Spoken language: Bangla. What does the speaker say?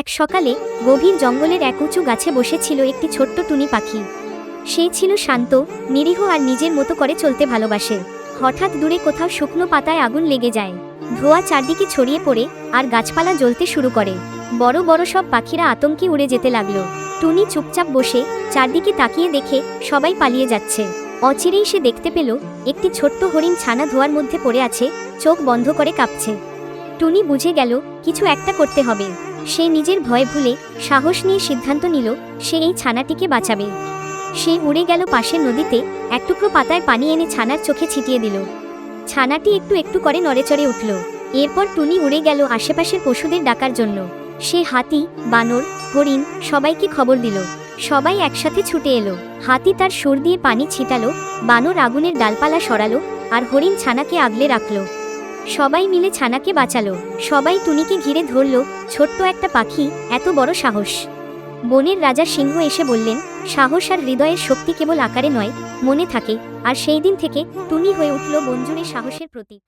এক সকালে গভীর জঙ্গলের এক উঁচু গাছে বসেছিল একটি ছোট্ট টুনি পাখি। সে ছিল শান্ত, নিরীহ আর নিজের মতো করে চলতে ভালোবাসে। হঠাৎ দূরে কোথাও শুকনো পাতায় আগুন লেগে যায়। ধোঁয়া চারদিকে ছড়িয়ে পড়ে আর গাছপালা জ্বলতে শুরু করে। বড় বড় সব পাখিরা আতঙ্কে উড়ে যেতে লাগল। টুনি চুপচাপ বসে চারদিকে তাকিয়ে দেখে সবাই পালিয়ে যাচ্ছে। অচিরেই সে দেখতে পেল, একটি ছোট্ট হরিণ ছানা ধোয়ার মধ্যে পড়ে আছে, চোখ বন্ধ করে কাঁপছে। টুনি বুঝে গেল, কিছু একটা করতে হবে। সে নিজের ভয় ভুলে সাহস নিয়ে সিদ্ধান্ত নিল, সে এই ছানাটিকে বাঁচাবে। সে উড়ে গেল পাশের নদীতে, এক টুকরো পাতায় পানি এনে ছানার চোখে ছিটিয়ে দিল। ছানাটি একটু একটু করে নড়েচড়ে উঠল। এরপর টুনি উড়ে গেল আশেপাশের পশুদের ডাকার জন্য। সে হাতি, বানর, হরিণ সবাইকে খবর দিল। সবাই একসাথে ছুটে এলো। হাতি তার সুর দিয়ে পানি ছিটালো, বানর আগুনের ডালপালা সরালো, আর হরিণ ছানাকে আগলে রাখল। সবাই মিলে ছানাকে বাঁচালো। সবাই টুনিকে ঘিরে ধরল। ছোট্ট একটা পাখি, এত বড় সাহস। বনের রাজা সিংহ এসে বললেন, সাহস আর হৃদয়ের শক্তি কেবল আকারে নয়, মনে থাকে। আর সেই দিন থেকে টুনি হয়ে উঠল বঞ্জুরের সাহসের প্রতীক।